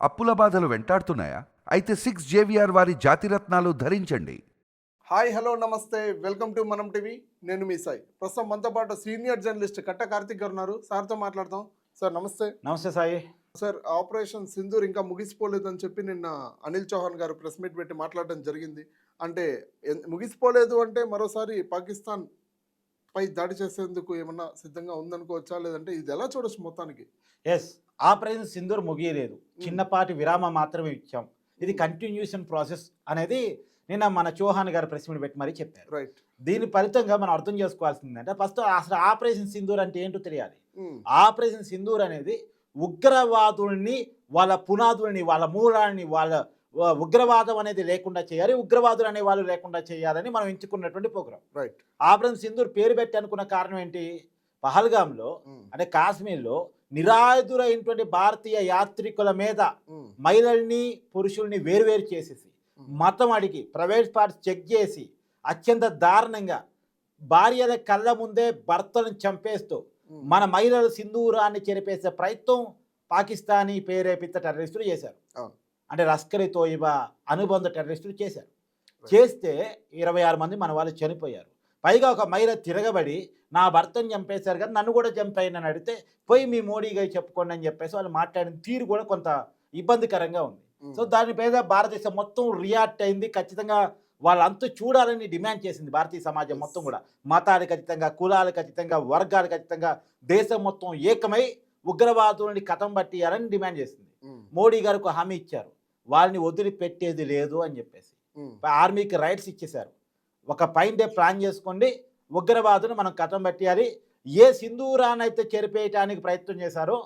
అప్పుల బాధలు వెంటాడుతున్నాయా? అయితే సిక్స్ జేవిఆర్ వారి జాతిరత్నాలు ధరించండి. హాయ్ హలో నమస్తే. Welcome to Manam TV. నేను మీ సాయి. ప్రస్తుతం మనతో పాటు సీనియర్ జర్నలిస్ట్ కట్ట కార్తిక్ గారు ఉన్నారు. సార్తో మాట్లాడతాం సార్ నమస్తే. నమస్తే సాయి. సార్ ఆపరేషన్ సింధూర్ ఇంకా ముగిసిపోలేదని చెప్పి నిన్న అనిల్ చౌహాన్ గారు ప్రెస్ మీట్ పెట్టి మాట్లాడడం జరిగింది. అంటే ముగిసిపోలేదు అంటే మరోసారి పాకిస్తాన్ పై దాడి చేసేందుకు ఏమన్నా సిద్ధంగా ఉందనుకోవచ్చా? లేదంటే ఇది ఎలా చూడొచ్చు మొత్తానికి? ఎస్ ఆపరేషన్ సింధూర్ ముగియలేదు. చిన్నపాటి విరామం మాత్రమే ఇచ్చాం. ఇది కంటిన్యూషన్ ప్రాసెస్ అనేది నిన్న మన చౌహాన్ గారు ప్రెస్ మీట్ పెట్టి మరీ చెప్పారు. రైట్ దీని ఫలితంగా మనం అర్థం చేసుకోవాల్సింది అంటే ఫస్ట్ అసలు ఆపరేషన్ సింధూర్ అంటే ఏంటో తెలియాలి. ఆపరేషన్ సింధూర్ అనేది ఉగ్రవాదుల్ని వాళ్ళ పునాదుల్ని వాళ్ళ మూలాన్ని వాళ్ళ ఉగ్రవాదం అనేది లేకుండా చేయాలి ఉగ్రవాదులు అనే వాళ్ళు లేకుండా చేయాలని మనం ఎంచుకున్నటువంటి ప్రోగ్రాం. రైట్. ఆపరేషన్ సింధూర్ పేరు పెట్టి అనుకున్న కారణం ఏంటి? పహల్గాంలో అంటే కాశ్మీర్లో నిరాయుధులైనటువంటి భారతీయ యాత్రికుల మీద మహిళల్ని పురుషుల్ని వేరువేరు చేసేసి మతం అడిగి ప్రైవేట్ పార్ట్స్ చెక్ చేసి అత్యంత దారుణంగా భార్యల కళ్ళ ముందే భర్తలను చంపేస్తూ మన మహిళల సింధూరాన్ని చెరిపేసే ప్రయత్నం పాకిస్తానీ పేరేపిత టెర్రరిస్టులు చేశారు. అంటే లష్కర్ తోయిబా అనుబంధ టెర్రరిస్టులు చేశారు. చేస్తే ఇరవై ఆరు మంది మన వాళ్ళు చనిపోయారు. పైగా ఒక మహిళ తిరగబడి నా భర్తను చంపేశారు కానీ నన్ను కూడా చంపేయనని అడిగితే పోయి మీ మోడీ గారు చెప్పుకోండి అని చెప్పేసి వాళ్ళు మాట్లాడిన తీరు కూడా కొంత ఇబ్బందికరంగా ఉంది. సో దాని మీద భారతదేశం మొత్తం రియాక్ట్ అయింది. ఖచ్చితంగా వాళ్ళంతా చూడాలని డిమాండ్ చేసింది భారతీయ సమాజం మొత్తం కూడా. మతాలు ఖచ్చితంగా కులాలు ఖచ్చితంగా వర్గాలు ఖచ్చితంగా దేశం మొత్తం ఏకమై ఉగ్రవాదులని కథం పట్టియాలని డిమాండ్ చేసింది. మోడీ గారికి హామీ ఇచ్చారు. వాళ్ళని వదిలిపెట్టేది లేదు అని చెప్పేసి. ఆర్మీకి రైట్స్ ఇచ్చేశారు. ఒక పైన డే ప్లాన్ చేసుకోండి ఉగ్రవాదును మనం కథం పట్టేయాలి. ఏ సింధూరాన్ని అయితే చెరిపేయటానికి ప్రయత్నం చేశారో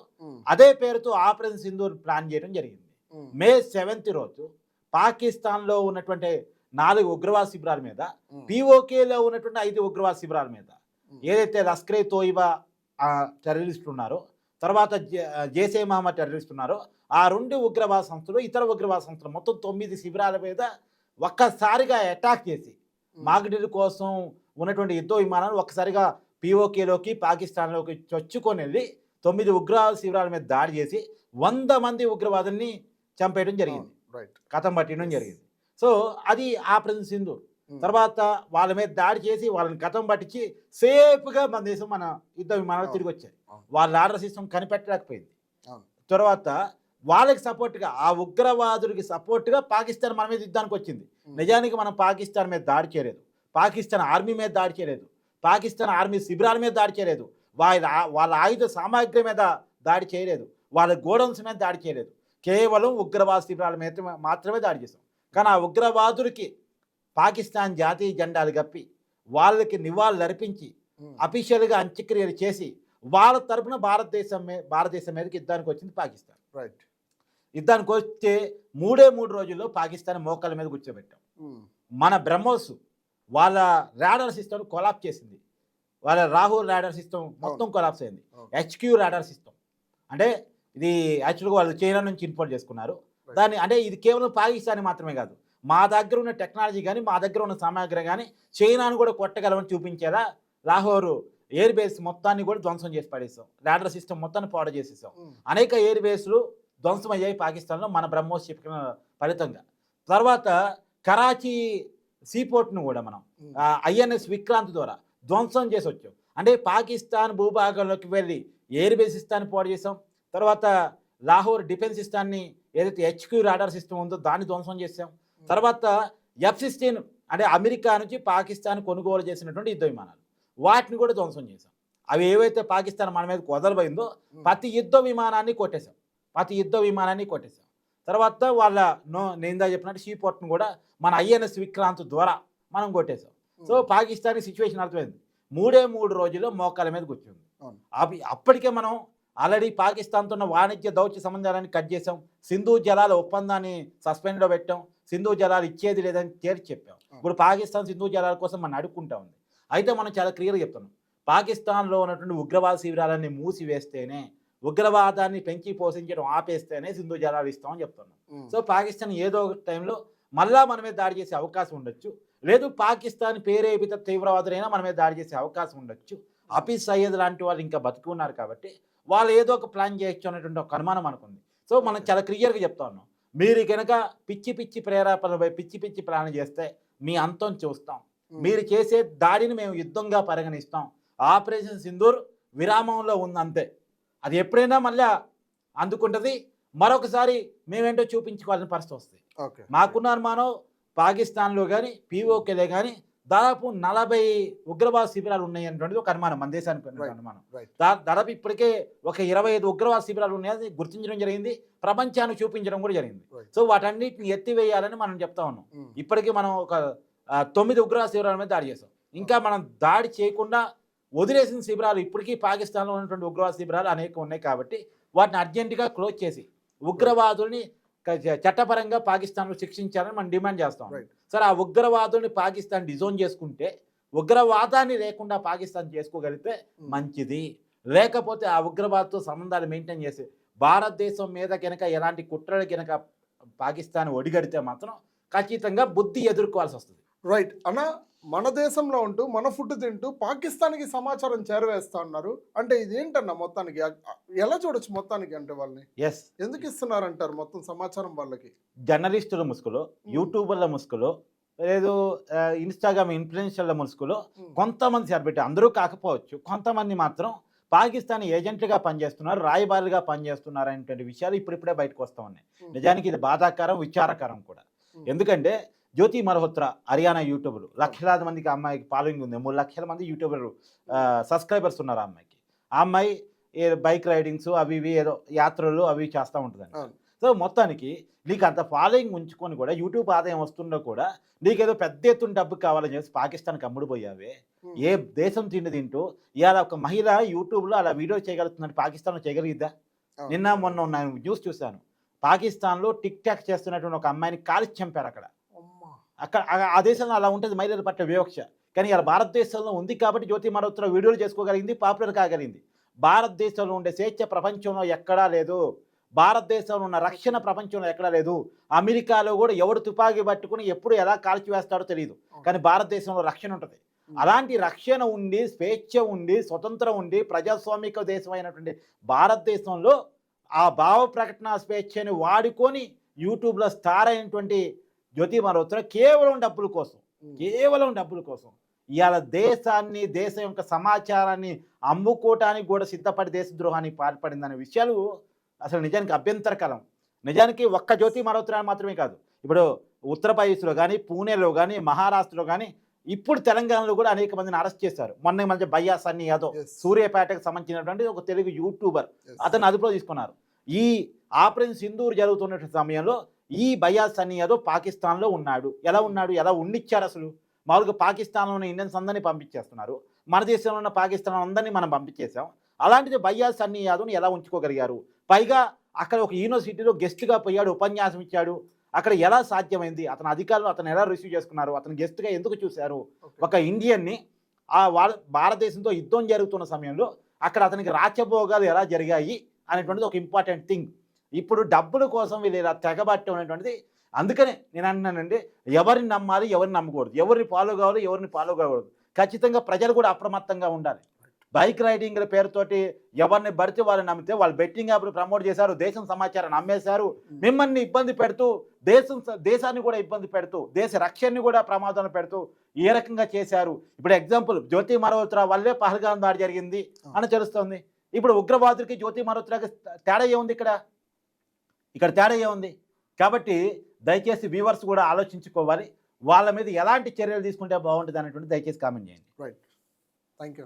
అదే పేరుతో ఆపరేషన్ సింధూర్ ప్లాన్ చేయడం జరిగింది. మే సెవెంత్ రోజు పాకిస్తాన్లో ఉన్నటువంటి నాలుగు ఉగ్రవాద శిబిరాల మీద పిఓకేలో ఉన్నటువంటి ఐదు ఉగ్రవాద శిబిరాల మీద ఏదైతే లస్కరే తోయిబా టెర్రరిస్టులు ఉన్నారో తర్వాత జేసే మహమ్మద్ టెర్రరిస్ట్ ఉన్నారో ఆ రెండు ఉగ్రవాద సంస్థలు ఇతర ఉగ్రవాద సంస్థలు మొత్తం తొమ్మిది శిబిరాల మీద ఒక్కసారిగా అటాక్ చేసి మాగడిల కోసం ఉన్నటువంటి యుద్ధ విమానాలు ఒక్కసారిగా పిఓకేలోకి పాకిస్తాన్లోకి చొచ్చుకొని వెళ్ళి తొమ్మిది ఉగ్రవాద శిబిరాల మీద దాడి చేసి వంద మంది ఉగ్రవాదుల్ని చంపేయడం జరిగింది. రైట్ కథం పట్టడం జరిగింది. సో అది ఆపరేషన్ సింధు తర్వాత వాళ్ళ మీద దాడి చేసి వాళ్ళని కథం పట్టించి సేఫ్గా మన దేశం మన యుద్ధ విమానాలు. తిరిగి వచ్చాయి. వాళ్ళ ఆర్డర్ సిస్టమ్ కనిపెట్టలేకపోయింది. తర్వాత వాళ్ళకి సపోర్ట్గా ఆ ఉగ్రవాదులకి సపోర్ట్గా పాకిస్తాన్ మన మీద యుద్ధానికి వచ్చింది. నిజానికి మనం పాకిస్తాన్ మీద దాడి చేయలేదు. పాకిస్తాన్ ఆర్మీ మీద దాడి చేయలేదు. పాకిస్తాన్ ఆర్మీ శిబిరాల మీద దాడి చేయలేదు. వాళ్ళ వాళ్ళ ఆయుధ సామాగ్రి మీద దాడి చేయలేదు. వాళ్ళ గోడౌన్స్ మీద దాడి చేయలేదు. కేవలం ఉగ్రవాద శిబిరాల మీద మాత్రమే దాడి చేసాం కానీ ఆ ఉగ్రవాదులకి పాకిస్తాన్ జాతీయ జెండాలు కప్పి వాళ్ళకి నివాళులు అర్పించి అఫీషియల్గా అంత్యక్రియలు చేసి వాళ్ళ తరపున భారతదేశం భారతదేశం మీదకి యుద్ధానికి వచ్చింది పాకిస్తాన్. రైట్ యుద్ధానికి వస్తే మూడే మూడు రోజుల్లో పాకిస్తాన్ మోకాల మీద కూర్చోబెట్టాం. మన బ్రహ్మోస్ వాళ్ళ రాడర్ సిస్టమ్ కొలాప్స్ చేసింది. వాళ్ళ రాహుల్ రాడర్ సిస్టమ్ మొత్తం కొలాప్స్ అయింది. HQ radar system. అంటే ఇది యాక్చువల్గా వాళ్ళు చైనా నుంచి ఇంపోర్ట్ చేసుకున్నారు. దాన్ని అంటే ఇది కేవలం పాకిస్తాన్ మాత్రమే కాదు. మా దగ్గర ఉన్న టెక్నాలజీ కానీ మా దగ్గర ఉన్న సామాగ్రి కానీ చైనాను కూడా కొట్టగలమని చూపించేలా లాహోరు ఎయిర్ బేస్ మొత్తాన్ని కూడా ధ్వంసం చేసి పడేసాం. రాడర్ సిస్టమ్ మొత్తాన్ని పాడు చేసేసాం. అనేక ఎయిర్ బేస్లు ధ్వంసం అయ్యాయి పాకిస్తాన్లో మన బ్రహ్మోస్ చెప్పిన ఫలితంగా. తర్వాత కరాచీ సీపోర్ట్ను కూడా మనం ఐఎన్ఎస్ విక్రాంత్ ద్వారా ధ్వంసం చేసి వచ్చాం. అంటే పాకిస్తాన్ భూభాగంలోకి వెళ్ళి ఎయిర్ బేస్ ఇస్తాన్ని పాడు చేసాం. తర్వాత లాహోర్ డిఫెన్స్ సిస్టాన్ని ఏదైతే హెచ్క్యూ రాడార్ సిస్టమ్ ఉందో దాన్ని ధ్వంసం చేసాం. తర్వాత ఎఫ్ సిక్స్టీన్ అంటే అమెరికా నుంచి పాకిస్తాన్ కొనుగోలు చేసినటువంటి యుద్ధ విమానాలు. వాటిని కూడా ధ్వంసం చేసాం అవి ఏవైతే పాకిస్తాన్ మన మీద వదలబోయిందో ప్రతి యుద్ధ విమానాన్ని కొట్టేశాం. ప్రతి యుద్ధ విమానాన్ని కొట్టేశాం. తర్వాత వాళ్ళ నో నేను చెప్పినట్టు సీ పోర్ట్ను కూడా మన ఐఎన్ఎస్ విక్రాంత్ ద్వారా మనం కొట్టేశాం. సో పాకిస్తాన్ సిచ్యువేషన్ అర్థమైంది. మూడే మూడు రోజుల్లో మోకాల మీద కూర్చుంది. అవి అప్పటికే మనం ఆల్రెడీ పాకిస్తాన్తో ఉన్న వాణిజ్య దౌత్య సంబంధాలని కట్ చేసాం సింధు జలాల ఒప్పందాన్ని సస్పెండ్లో పెట్టాం. సింధు జలాలు ఇచ్చేది లేదని తేల్చి చెప్పాం. ఇప్పుడు పాకిస్తాన్ సింధు జలాల కోసం మనం అడుక్కుంటా ఉంది. అయితే మనం చాలా క్లియర్గా చెప్తున్నాం. పాకిస్తాన్లో ఉన్నటువంటి ఉగ్రవాద శిబిరాలన్నీ మూసివేస్తేనే ఉగ్రవాదాన్ని పెంచి పోషించడం ఆపేస్తేనే సింధు జలాలు ఇస్తామని చెప్తున్నాం. సో పాకిస్తాన్ ఏదో ఒక టైంలో మళ్ళా మన మీద దాడి చేసే అవకాశం ఉండొచ్చు. లేదు పాకిస్తాన్ పేరేపిత తీవ్రవాదులైనా మన మీద దాడి చేసే అవకాశం ఉండొచ్చు. హఫీజ్ సయ్యద్ లాంటి వాళ్ళు ఇంకా బతికి ఉన్నారు కాబట్టి వాళ్ళు ఏదో ఒక ప్లాన్ చేయొచ్చు అనేటువంటి ఒక అనుమానం అనుకుంది సో మనం చాలా క్లియర్గా చెప్తా ఉన్నాం. మీరు కనుక పిచ్చి పిచ్చి ప్రేరేపణపై పిచ్చి పిచ్చి ప్లాన్ చేస్తే మీ అంతం చూస్తాం. మీరు చేసే దాడిని మేము యుద్ధంగా పరిగణిస్తాం. ఆపరేషన్ సింధూర్ విరామంలో ఉంది అంతే అది ఎప్పుడైనా మళ్ళీ అందుకుంటుంది. మరొకసారి మేమేంటో చూపించుకోవాల్సిన పరిస్థితి వస్తుంది. మాకున్న అనుమానం పాకిస్తాన్లో కానీ పీఓకేలే కానీ దాదాపు నలభై ఉగ్రవాద శిబిరాలు ఉన్నాయి అనేటువంటిది ఒక అనుమానం మన దేశానికి. అనుమానం. దాదాపు ఇప్పటికే ఒక ఇరవై ఐదు ఉగ్రవాద శిబిరాలు ఉన్నాయని గుర్తించడం జరిగింది ప్రపంచానికి చూపించడం కూడా జరిగింది. సో వాటన్నిటిని ఎత్తివేయాలని మనం చెప్తా ఉన్నాం. ఇప్పటికీ మనం ఒక తొమ్మిది ఉగ్రవాద శిబిరాల మీద దాడి చేసాం ఇంకా మనం దాడి చేయకుండా వదిలేసిన శిబిరాలు ఇప్పటికీ పాకిస్తాన్లో ఉన్నటువంటి ఉగ్రవాద శిబిరాలు అనేక ఉన్నాయి కాబట్టి వాటిని అర్జెంటుగా క్లోజ్ చేసి ఉగ్రవాదుల్ని చట్టపరంగా పాకిస్తాన్లో శిక్షించాలని మనం డిమాండ్ చేస్తాం. సరే ఆ ఉగ్రవాదుల్ని పాకిస్తాన్ డిజోన్ చేసుకుంటే ఉగ్రవాదాన్ని లేకుండా పాకిస్తాన్ చేసుకోగలిగితే మంచిది. లేకపోతే ఆ ఉగ్రవాదతో సంబంధాలు మెయింటైన్ చేసి భారతదేశం మీద కనుక ఎలాంటి కుట్రలు కనుక పాకిస్తాన్ ఒడిగడితే మాత్రం ఖచ్చితంగా బుద్ధి ఎదుర్కోవాల్సి వస్తుంది. రైట్ అన్న మన దేశంలో ఉంటూ మన ఫుడ్ తింటూ పాకిస్తాన్కి సమాచారం చేరవేస్తా ఉన్నారు. అంటే ఇది ఏంటన్న మొత్తానికి ఎలా చూడొచ్చు మొత్తానికి అంటే వాళ్ళని? ఎస్ ఎందుకు ఇస్తున్నారంటారు మొత్తం సమాచారం వాళ్ళకి? జర్నలిస్టుల ముసుగులో యూట్యూబర్ల ముసుగులో లేదు ఇన్స్టాగ్రామ్ ఇన్ఫ్లుయెన్షియర్ల ముసుగులో. కొంతమంది సరిపెట్టి అందరూ కాకపోవచ్చు కొంతమంది మాత్రం పాకిస్తాన్ ఏజెంట్లుగా పనిచేస్తున్నారు రాయబారులుగా పనిచేస్తున్నారు అనేటువంటి విషయాలు ఇప్పుడిప్పుడే బయటకు వస్తూ ఉన్నాయి. నిజానికి ఇది బాధాకరం విచారకరం కూడా. ఎందుకంటే జ్యోతి మల్హోత్రా హర్యానా యూట్యూబర్లు లక్షలాది మందికి అమ్మాయికి ఫాలోయింగ్ ఉంది మూడు లక్షల మంది యూట్యూబర్లు సబ్స్క్రైబర్స్ ఉన్నారు ఆ అమ్మాయికి ఆ అమ్మాయి ఏ బైక్ రైడింగ్స్ అవి ఇవి ఏదో యాత్రలు అవి చేస్తూ ఉంటుందండి. సో మొత్తానికి నీకు అంత ఫాలోయింగ్ ఉంచుకొని కూడా యూట్యూబ్ ఆదాయం వస్తుండో కూడా నీకేదో పెద్ద ఎత్తున డబ్బు కావాలని చెప్పి పాకిస్తాన్కి అమ్ముడుపోయావే. ఏ దేశం తిండి తింటూ ఇవాళ ఒక మహిళ యూట్యూబ్లో అలా వీడియో చేయగలుగుతుందని పాకిస్తాన్లో చేయగలిగిద్దా. నిన్న మొన్న నేను న్యూస్ చూశాను పాకిస్తాన్లో టిక్ టాక్ చేస్తున్నటువంటి ఒక అమ్మాయిని కాల్చి చంపారు అక్కడ. అక్కడ ఆ- దేశంలో అలా ఉంటుంది మహిళల పట్ల వివక్ష. కానీ ఇలా భారతదేశంలో ఉంది కాబట్టి జ్యోతి మల్హోత్రా వీడియోలు చేసుకోగలిగింది పాపులర్ కాగలిగింది. భారతదేశంలో ఉండే స్వేచ్ఛ ప్రపంచంలో ఎక్కడా లేదు. భారతదేశంలో ఉన్న రక్షణ ప్రపంచంలో ఎక్కడా లేదు. అమెరికాలో కూడా ఎవడు తుపాకీ పట్టుకుని ఎప్పుడు ఎలా కాల్చివేస్తాడో తెలియదు కానీ భారతదేశంలో రక్షణ ఉంటుంది. అలాంటి రక్షణ ఉండి స్వేచ్ఛ ఉండి స్వతంత్రం ఉండి ప్రజాస్వామిక దేశం అయినటువంటి భారతదేశంలో ఆ భావ ప్రకటన స్వేచ్ఛని వాడుకొని యూట్యూబ్లో స్టార్ అయినటువంటి జ్యోతి మల్హోత్రా కేవలం డబ్బుల కోసం. కేవలం డబ్బుల కోసం ఇవాళ దేశాన్ని దేశం యొక్క సమాచారాన్ని అమ్ముకోవటానికి కూడా సిద్ధపడి దేశద్రోహానికి పాల్పడిందనే విషయాలు అసలు నిజానికి అభ్యంతరకరం నిజానికి ఒక్క జ్యోతి మల్హోత్రా మాత్రమే కాదు ఇప్పుడు ఉత్తరప్రదేశ్లో కానీ పూణేలో కానీ మహారాష్ట్రలో కానీ ఇప్పుడు తెలంగాణలో కూడా అనేక మందిని అరెస్ట్ చేశారు మొన్న మధ్య బయ్యా సన్నీ యాదవ్. సూర్యాపేటకు సంబంధించినటువంటి ఒక తెలుగు యూట్యూబర్. అతను అదుపులో తీసుకున్నారు ఈ ఆపరేషన్ సింధూర్ జరుగుతున్న సమయంలో ఈ బయాస్ సన్నీ యాదవ్ పాకిస్తాన్లో ఉన్నాడు. ఎలా ఉన్నాడు? ఎలా ఉండిచ్చారు అసలు? మామూలుగా పాకిస్తాన్లో ఉన్న ఇండియన్స్ అందరినీ పంపించేస్తున్నారు. మన దేశంలో ఉన్న పాకిస్తాన్ అందరినీ మనం పంపించేసాం అలాంటిది బయ్యాస్ సన్నీ యాదవ్ని ఎలా ఉంచుకోగలిగారు? పైగా అక్కడ ఒక యూనివర్సిటీలో గెస్ట్గా పోయాడు ఉపన్యాసం ఇచ్చాడు. అక్కడ ఎలా సాధ్యమైంది? అతని అధికారులు అతను ఎలా రిసీవ్ చేసుకున్నారు? అతను గెస్ట్గా ఎందుకు చూశారు. ఒక ఇండియన్ని ఆ భారతదేశంతో యుద్ధం జరుగుతున్న సమయంలో అక్కడ అతనికి రాచభోగాలు ఎలా జరిగాయి? అనేటువంటిది ఒక ఇంపార్టెంట్ థింగ్. ఇప్పుడు డబ్బుల కోసం వీళ్ళు ఇలా తెగబట్టం అనేటువంటిది అందుకనే నేను అంటున్నానండి ఎవరిని నమ్మాలి ఎవరిని నమ్మకూడదు. ఎవరిని ఫాలో కావాలి ఎవరిని ఫాలో కాకూడదు. ఖచ్చితంగా ప్రజలు కూడా అప్రమత్తంగా ఉండాలి. బైక్ రైడింగ్ల పేరుతోటి ఎవరిని పడితే వాళ్ళని నమ్మితే వాళ్ళు బెట్టింగ్ యాప్లు ప్రమోట్ చేశారు దేశం సమాచారాన్ని అమ్మేశారు. మిమ్మల్ని ఇబ్బంది పెడుతూ దేశం దేశాన్ని కూడా ఇబ్బంది పెడుతూ దేశ రక్షణని కూడా ప్రమాదంలో పెడుతూ ఏ రకంగా చేశారు. ఇప్పుడు ఎగ్జాంపుల్ జ్యోతి మల్హోత్రా వల్లే పహల్గాం దాడి జరిగింది అని తెలుస్తోంది. ఇప్పుడు ఉగ్రవాదులకి జ్యోతి మల్హోత్రాకి తేడా ఏముంది ఇక్కడ? ఇక్కడ తేడా ఏముంది? కాబట్టి దయచేసి వ్యూవర్స్ కూడా ఆలోచించుకోవాలి. వాళ్ళ మీద ఎలాంటి చర్యలు తీసుకుంటే బాగుంటుంది అనేటువంటి దయచేసి కామెంట్ చేయండి. Right thank you